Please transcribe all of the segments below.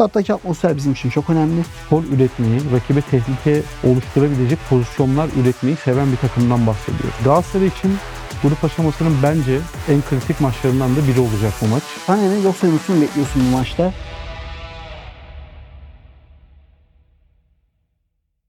Stat'taki atmosfer bizim için çok önemli. Gol üretmeyi, rakibe tehlike oluşturabilecek pozisyonlar üretmeyi seven bir takımdan bahsediyoruz. Galatasaray için grup aşamasının bence en kritik maçlarından da biri olacak bu maç. Ne yoksa Yunus'u mu bekliyorsun bu maçta?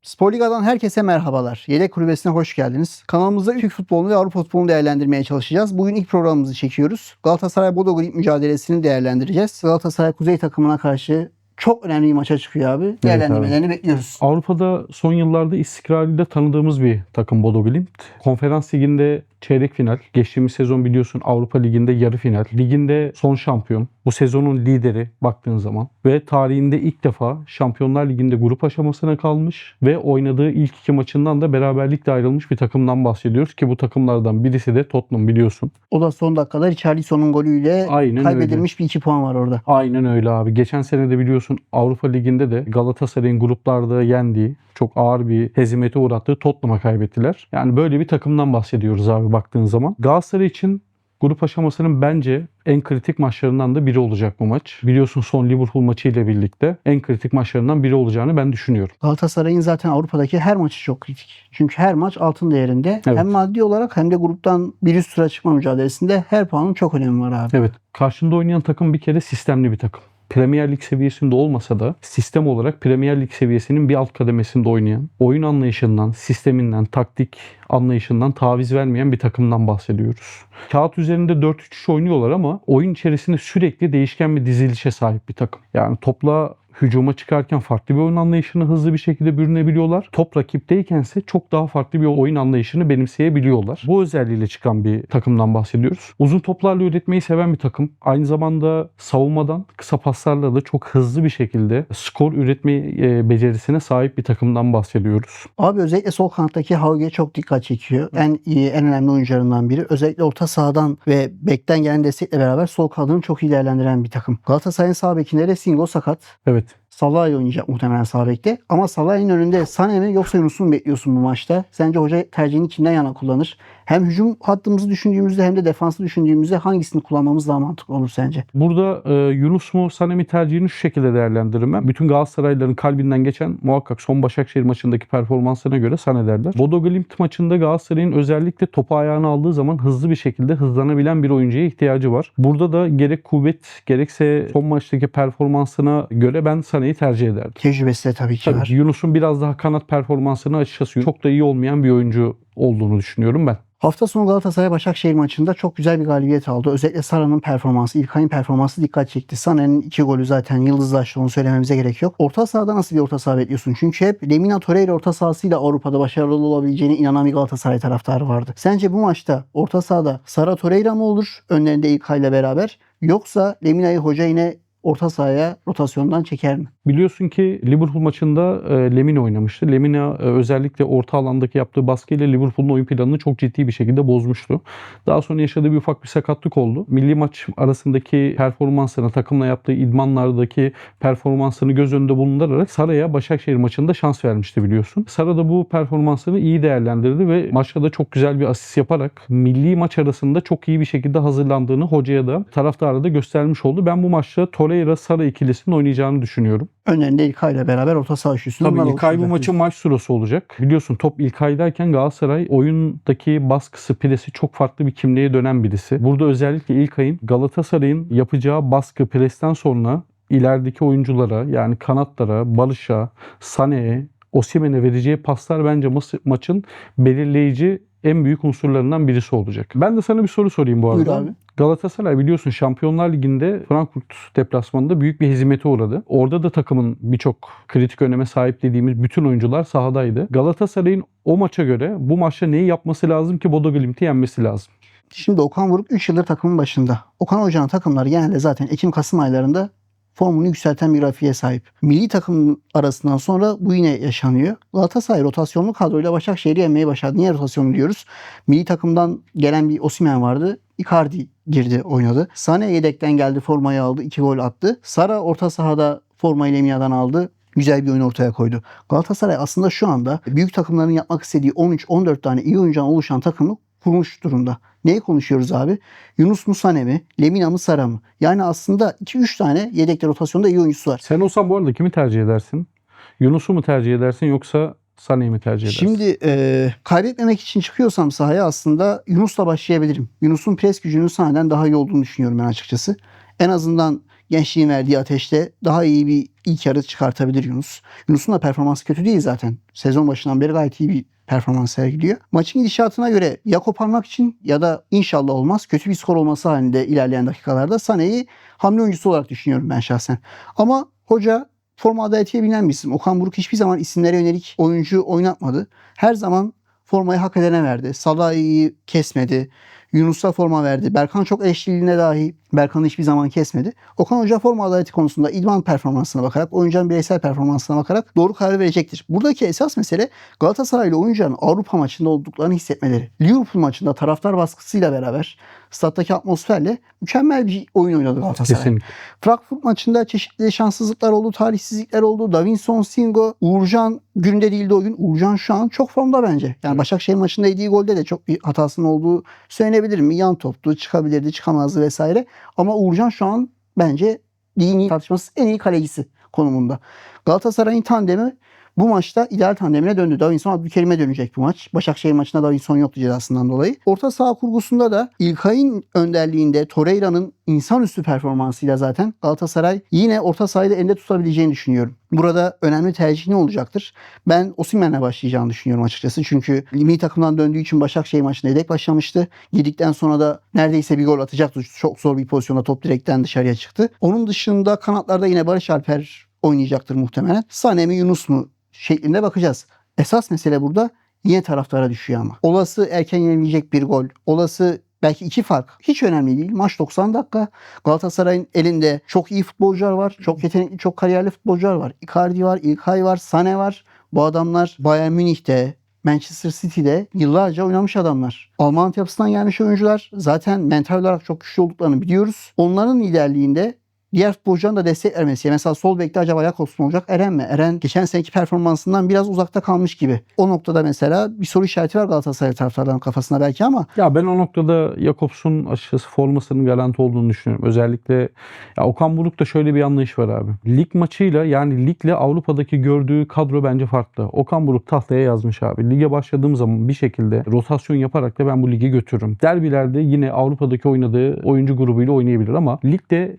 Spor Liga'dan herkese merhabalar. Yedek kulübesine hoş geldiniz. Kanalımızda Türk futbolunu ve Avrupa futbolunu değerlendirmeye çalışacağız. Bugün ilk programımızı çekiyoruz. Galatasaray Bodo Glimt mücadelesini değerlendireceğiz. Galatasaray Kuzey takımına karşı çok önemli bir maça çıkıyor abi. Değerlendirmelerini bekliyoruz. Avrupa'da son yıllarda istikrarıyla tanıdığımız bir takım Bodo Glimt. Konferans liginde çeyrek final. Geçtiğimiz sezon biliyorsun Avrupa Ligi'nde yarı final. Liginde son şampiyon. Bu sezonun lideri baktığın zaman. Ve tarihinde ilk defa Şampiyonlar Ligi'nde grup aşamasına kalmış. Ve oynadığı ilk iki maçından da beraberlikle ayrılmış bir takımdan bahsediyoruz. Ki bu takımlardan birisi de Tottenham biliyorsun. O da son dakikada Richarlison'un golüyle Aynen kaybedilmiş bir iki puan var orada. Aynen öyle abi. Geçen sene de biliyorsun Avrupa Ligi'nde de Galatasaray'ın gruplarda yendiği, çok ağır bir hezimete uğrattığı Tottenham'a kaybettiler. Yani böyle bir takımdan bahsediyoruz abi baktığın zaman. Galatasaray için grup aşamasının bence en kritik maçlarından da biri olacak bu maç. Biliyorsun son Liverpool maçı ile birlikte en kritik maçlarından biri olacağını ben düşünüyorum. Galatasaray'ın zaten Avrupa'daki her maçı çok kritik. Çünkü her maç altın değerinde. Evet. Hem maddi olarak hem de gruptan bir üst sıra çıkma mücadelesinde her puanın çok önemi var abi. Evet. Karşında oynayan takım bir kere sistemli bir takım. Premier Lig seviyesinde olmasa da sistem olarak Premier Lig seviyesinin bir alt kademesinde oynayan, oyun anlayışından, sisteminden, taktik anlayışından taviz vermeyen bir takımdan bahsediyoruz. Kağıt üzerinde 4-3-3 oynuyorlar ama oyun içerisinde sürekli değişken bir dizilişe sahip bir takım. Yani topla hücuma çıkarken farklı bir oyun anlayışını hızlı bir şekilde bürünebiliyorlar. Top rakipteykense çok daha farklı bir oyun anlayışını benimseyebiliyorlar. Bu özelliğiyle çıkan bir takımdan bahsediyoruz. Uzun toplarla üretmeyi seven bir takım. Aynı zamanda savunmadan kısa paslarla da çok hızlı bir şekilde skor üretme e, becerisine sahip bir takımdan bahsediyoruz. Abi özellikle sol kanattaki Hauge çok dikkat çekiyor. En iyi, en önemli oyuncularından biri. Özellikle orta sahadan ve bekten gelen destekle beraber sol kanadını çok iyi değerlendiren bir takım. Galatasaray'ın sağ bekinde de Singo sakat. Evet. Salah oynayacak muhtemelen sağ. Ama Salah'ın önünde Sané mi yoksa Yunus'u mu bekliyorsun bu maçta? Sence hoca tercihini kimden yana kullanır? Hem hücum hattımızı düşündüğümüzde hem de defansı düşündüğümüzde hangisini kullanmamız daha mantıklı olur sence? Burada e, Yunus mu Sané mi tercihini şu şekilde değerlendiririm ben. Bütün Galatasaraylıların kalbinden geçen muhakkak son Başakşehir maçındaki performansına göre Sané derler. Bodo Glimt maçında Galatasaray'ın özellikle topu ayağına aldığı zaman hızlı bir şekilde hızlanabilen bir oyuncuya ihtiyacı var. Burada da gerek kuvvet gerekse son maçtaki performansına göre ben Sané'yi tercih ederdim. Tecrübesi de tabii ki Tabii var. Yunus'un biraz daha kanat performansını açıkçası çok da iyi olmayan bir oyuncu olduğunu düşünüyorum ben. Hafta sonu Galatasaray Başakşehir maçında çok güzel bir galibiyet aldı. Özellikle Sara'nın performansı, İlkay'ın performansı dikkat çekti. Sané'nin iki golü zaten yıldızlaştı onu söylememize gerek yok. Orta sahada nasıl bir orta saha bekliyorsun? Çünkü hep Lemina Torreira orta sahasıyla Avrupa'da başarılı olabileceğine inanan bir Galatasaray taraftarı vardı. Sence bu maçta orta sahada Sara Torreira mı olur önlerinde İlkay'la beraber? Yoksa Lemina'yı hoca yine orta sahaya rotasyondan çeker mi? Biliyorsun ki Liverpool maçında e, Lemina oynamıştı. Lemina e, özellikle orta alandaki yaptığı baskıyla Liverpool'un oyun planını çok ciddi bir şekilde bozmuştu. Daha sonra yaşadığı bir ufak bir sakatlık oldu. Milli maç arasındaki performansını, takımla yaptığı idmanlardaki performansını göz önünde bulundurarak Sara'ya Başakşehir maçında şans vermişti biliyorsun. Sara da bu performansını iyi değerlendirdi ve maçta da çok güzel bir asist yaparak milli maç arasında çok iyi bir şekilde hazırlandığını hocaya da taraftara da göstermiş oldu. Ben bu maçta Torreira-Sara ikilisinin oynayacağını düşünüyorum. Önlerinde İlkay'la beraber orta saha üçlüsünü Tabii İlkay bu maçın maç sırası olacak. Biliyorsun top İlkay'dayken Galatasaray oyundaki baskısı, presi çok farklı bir kimliğe dönen birisi. Burada özellikle İlkay'ın Galatasaray'ın yapacağı baskı presten sonra ilerideki oyunculara yani kanatlara, Barış'a, Sané'ye, Osimhen'e vereceği paslar bence maçın belirleyici en büyük unsurlarından birisi olacak. Ben de sana bir soru sorayım bu Buyur arada. abi. Galatasaray biliyorsun Şampiyonlar Ligi'nde Frankfurt deplasmanında büyük bir hezimete uğradı. Orada da takımın birçok kritik öneme sahip dediğimiz bütün oyuncular sahadaydı. Galatasaray'ın o maça göre bu maçta neyi yapması lazım ki Bodo Glimt'i yenmesi lazım? Şimdi Okan Buruk 3 yıldır takımın başında. Okan Hoca'nın takımları genelde zaten Ekim-Kasım aylarında formunu yükselten bir grafiğe sahip. Milli takım arasından sonra bu yine yaşanıyor. Galatasaray rotasyonlu kadroyla Başakşehir'i yenmeyi başardı. Niye rotasyon diyoruz? Milli takımdan gelen bir Osimhen vardı. Icardi girdi oynadı. Sane yedekten geldi formayı aldı. 2 gol attı. Sara orta sahada formayı Lemia'dan aldı. Güzel bir oyun ortaya koydu. Galatasaray aslında şu anda büyük takımların yapmak istediği 13-14 tane iyi oyuncudan oluşan takımı kurmuş durumda. Neyi konuşuyoruz abi? Yunus mu Sane mi? Lemina mı Sara mı? Yani aslında 2-3 tane yedekte rotasyonda iyi oyuncusu var. Sen olsan bu arada kimi tercih edersin? Yunus'u mu tercih edersin yoksa Sané'yi mi tercih edersin? Şimdi e, kaybetmemek için çıkıyorsam sahaya aslında Yunus'la başlayabilirim. Yunus'un pres gücünün sahneden daha iyi olduğunu düşünüyorum ben açıkçası. En azından gençliğin verdiği ateşte daha iyi bir ilk yarı çıkartabilir Yunus. Yunus'un da performansı kötü değil zaten. Sezon başından beri gayet iyi bir performans sergiliyor. Maçın gidişatına göre ya koparmak için ya da inşallah olmaz kötü bir skor olması halinde ilerleyen dakikalarda Sané'yi hamle oyuncusu olarak düşünüyorum ben şahsen. Ama hoca forma adaletiye binen bir isim. Okan Buruk hiçbir zaman isimlere yönelik oyuncu oynatmadı. Her zaman formayı hak edene verdi. Salah'ı kesmedi. Yunus'a forma verdi. Berkan çok eleştirildiğine dahi Berkan'ı hiçbir zaman kesmedi. Okan Hoca forma adaleti konusunda idman performansına bakarak, oyuncunun bireysel performansına bakarak doğru karar verecektir. Buradaki esas mesele Galatasaraylı oyuncuların Avrupa maçında olduklarını hissetmeleri. Liverpool maçında taraftar baskısıyla beraber stat'taki atmosferle mükemmel bir oyun oynadı Galatasaray. Kesinlikle. Frankfurt maçında çeşitli şanssızlıklar oldu, talihsizlikler oldu. Davinson, Singo, Uğurcan günde değildi o gün. Uğurcan şu an çok formda bence. Yani Başakşehir maçında yediği golde de çok bir hatasının olduğu söylenebilir mi? Yan toptu, çıkabilirdi, çıkamazdı vesaire. Ama Uğurcan şu an bence ligin tartışmasız en iyi kalecisi konumunda. Galatasaray'ın tandemi bu maçta ideal tandemine döndü. Davinson Abdülkerim'e dönecek bu maç. Başakşehir maçında Davinson yoktu cezasından dolayı. Orta saha kurgusunda da İlkay'ın önderliğinde Torreira'nın insanüstü performansıyla zaten Galatasaray yine orta sahayı da elinde tutabileceğini düşünüyorum. Burada önemli tercih ne olacaktır? Ben Osimhen'le başlayacağını düşünüyorum açıkçası. Çünkü milli takımdan döndüğü için Başakşehir maçında yedek başlamıştı. Girdikten sonra da neredeyse bir gol atacaktı. Çok zor bir pozisyonda top direkten dışarıya çıktı. Onun dışında kanatlarda yine Barış Alper oynayacaktır muhtemelen. Sané mi Yunus mu şeklinde bakacağız. Esas mesele burada yine taraftara düşüyor ama. Olası erken yenilecek bir gol, olası belki iki fark hiç önemli değil. Maç 90 dakika. Galatasaray'ın elinde çok iyi futbolcular var. Çok yetenekli, çok kariyerli futbolcular var. Icardi var, İlkay var, Sane var. Bu adamlar Bayern Münih'te, Manchester City'de yıllarca oynamış adamlar. Alman yapısından gelmiş oyuncular. Zaten mental olarak çok güçlü olduklarını biliyoruz. Onların liderliğinde diğer futbolcuların da destek vermesi. Mesela sol bekte acaba Jakobs mu olacak? Eren mi? Eren geçen seneki performansından biraz uzakta kalmış gibi. O noktada mesela bir soru işareti var Galatasaray taraftarlarının kafasında belki ama Ya ben o noktada Jakobs'un açıkçası formasının garanti olduğunu düşünüyorum. Özellikle ya Okan Buruk'ta şöyle bir anlayış var abi. Lig maçıyla yani ligle Avrupa'daki gördüğü kadro bence farklı. Okan Buruk tahtaya yazmış abi. Lige başladığım zaman bir şekilde rotasyon yaparak da ben bu ligi götürürüm. Derbilerde yine Avrupa'daki oynadığı oyuncu grubuyla oynayabilir ama ligde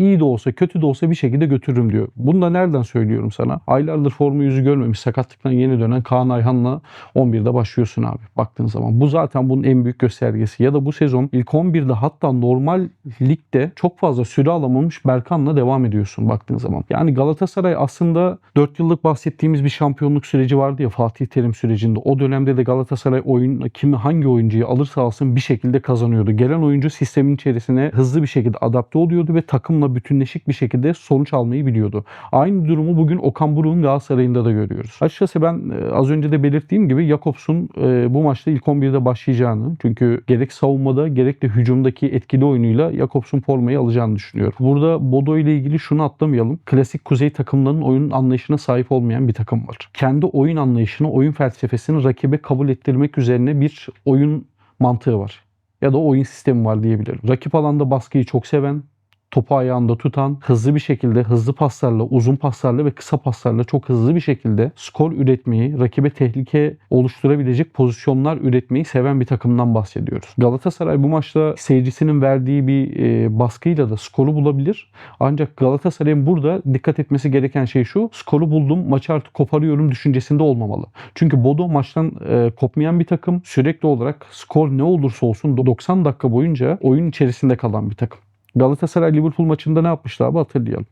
iyi de olsa kötü de olsa bir şekilde götürürüm diyor. Bunu da nereden söylüyorum sana? Aylardır formu yüzü görmemiş sakatlıktan yeni dönen Kaan Ayhan'la 11'de başlıyorsun abi baktığın zaman. Bu zaten bunun en büyük göstergesi. Ya da bu sezon ilk 11'de hatta normal ligde çok fazla süre alamamış Berkan'la devam ediyorsun baktığın zaman. Yani Galatasaray aslında 4 yıllık bahsettiğimiz bir şampiyonluk süreci vardı ya Fatih Terim sürecinde. O dönemde de Galatasaray oyun kimi hangi oyuncuyu alırsa alsın bir şekilde kazanıyordu. Gelen oyuncu sistemin içerisine hızlı bir şekilde adapte oluyordu ve takımla bütünleşik bir şekilde sonuç almayı biliyordu. Aynı durumu bugün Okan Buruk'un Galatasaray'ında da görüyoruz. Açıkçası ben e, az önce de belirttiğim gibi Jakobs'un e, bu maçta ilk 11'de başlayacağını çünkü gerek savunmada gerek de hücumdaki etkili oyunuyla Jakobs'un formayı alacağını düşünüyorum. Burada Bodo ile ilgili şunu atlamayalım. Klasik kuzey takımlarının oyun anlayışına sahip olmayan bir takım var. Kendi oyun anlayışını, oyun felsefesini rakibe kabul ettirmek üzerine bir oyun mantığı var. Ya da oyun sistemi var diyebilirim. Rakip alanda baskıyı çok seven, topu ayağında tutan, hızlı bir şekilde hızlı paslarla, uzun paslarla ve kısa paslarla çok hızlı bir şekilde skor üretmeyi, rakibe tehlike oluşturabilecek pozisyonlar üretmeyi seven bir takımdan bahsediyoruz. Galatasaray bu maçta seyircisinin verdiği bir e, baskıyla da skoru bulabilir. Ancak Galatasaray'ın burada dikkat etmesi gereken şey şu. Skoru buldum, maçı artık koparıyorum düşüncesinde olmamalı. Çünkü Bodo maçtan e, kopmayan bir takım. Sürekli olarak skor ne olursa olsun 90 dakika boyunca oyun içerisinde kalan bir takım. Galatasaray Liverpool maçında ne yapmıştı abi hatırlayalım.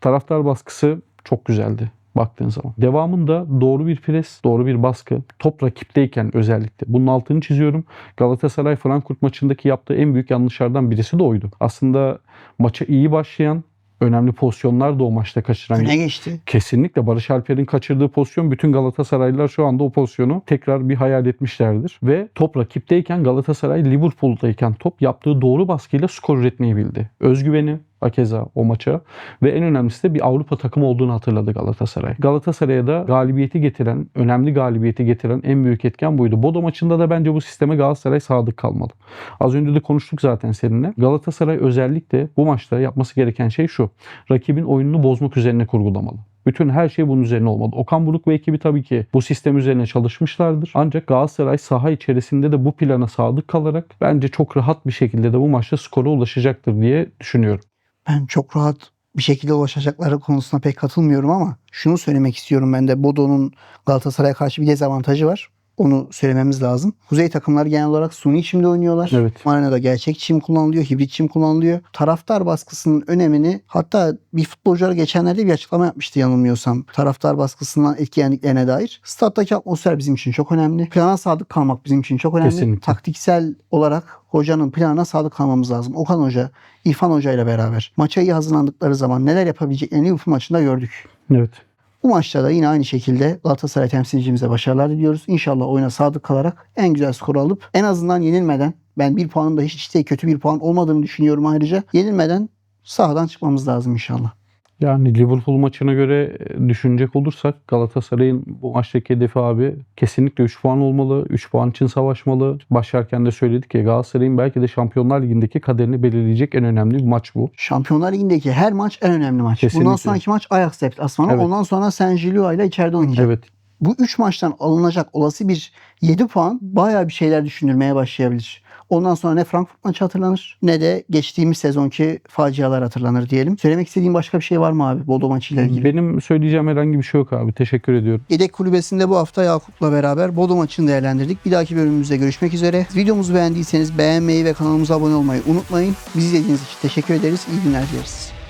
Taraftar baskısı çok güzeldi baktığın zaman. Devamında doğru bir pres, doğru bir baskı, top rakipteyken özellikle. Bunun altını çiziyorum. Galatasaray Frankfurt maçındaki yaptığı en büyük yanlışlardan birisi de oydu. Aslında maça iyi başlayan, önemli pozisyonlar da o maçta kaçıran öne geçti. Kesinlikle Barış Alper'in kaçırdığı pozisyon bütün Galatasaraylılar şu anda o pozisyonu tekrar bir hayal etmişlerdir. Ve top rakipteyken Galatasaray Liverpool'dayken top yaptığı doğru baskıyla skor üretmeyi bildi. Özgüveni, Akeza o maça ve en önemlisi de bir Avrupa takımı olduğunu hatırladı Galatasaray. Galatasaray'a da galibiyeti getiren, önemli galibiyeti getiren en büyük etken buydu. Bodo maçında da bence bu sisteme Galatasaray sadık kalmalı. Az önce de konuştuk zaten seninle. Galatasaray özellikle bu maçta yapması gereken şey şu. Rakibin oyununu bozmak üzerine kurgulamalı. Bütün her şey bunun üzerine olmalı. Okan Buruk ve ekibi tabii ki bu sistem üzerine çalışmışlardır. Ancak Galatasaray saha içerisinde de bu plana sadık kalarak bence çok rahat bir şekilde de bu maçta skora ulaşacaktır diye düşünüyorum. Ben çok rahat bir şekilde ulaşacakları konusuna pek katılmıyorum ama şunu söylemek istiyorum ben de Bodo'nun Galatasaray'a karşı bir dezavantajı var. Onu söylememiz lazım. Kuzey takımlar genel olarak suni çimde oynuyorlar. Evet. Arenada gerçek çim kullanılıyor, hibrit çim kullanılıyor. Taraftar baskısının önemini hatta bir futbolcular geçenlerde bir açıklama yapmıştı yanılmıyorsam. Taraftar baskısından etkilendiklerine dair. Stat'taki atmosfer bizim için çok önemli. Plana sadık kalmak bizim için çok önemli. Kesinlikle. Taktiksel olarak hocanın planına sadık kalmamız lazım. Okan Hoca, İrfan Hoca ile beraber maça iyi hazırlandıkları zaman neler yapabileceklerini Liverpool maçında gördük. Evet. Bu maçta da yine aynı şekilde Galatasaray temsilcimize başarılar diliyoruz. İnşallah oyuna sadık kalarak en güzel skoru alıp en azından yenilmeden ben bir puanın da hiç, hiç de kötü bir puan olmadığını düşünüyorum ayrıca. Yenilmeden sahadan çıkmamız lazım inşallah. Yani Liverpool maçına göre e, düşünecek olursak Galatasaray'ın bu maçtaki hedefi abi kesinlikle 3 puan olmalı. 3 puan için savaşmalı. Başlarken de söyledik ya Galatasaray'ın belki de Şampiyonlar Ligi'ndeki kaderini belirleyecek en önemli bir maç bu. Şampiyonlar Ligi'ndeki her maç en önemli maç. Kesinlikle. Bundan sonraki maç Ajax deplasmanı. Evet. Ondan sonra San Gilio ile içeride oynayacak. Evet. Bu 3 maçtan alınacak olası bir 7 puan bayağı bir şeyler düşündürmeye başlayabilir. Ondan sonra ne Frankfurt maçı hatırlanır ne de geçtiğimiz sezonki facialar hatırlanır diyelim. Söylemek istediğin başka bir şey var mı abi Bodo maçıyla ilgili? Benim söyleyeceğim herhangi bir şey yok abi. Teşekkür ediyorum. Yedek kulübesinde bu hafta Yakup'la beraber Bodo maçını değerlendirdik. Bir dahaki bölümümüzde görüşmek üzere. Videomuzu beğendiyseniz beğenmeyi ve kanalımıza abone olmayı unutmayın. Bizi izlediğiniz için teşekkür ederiz. İyi günler dileriz.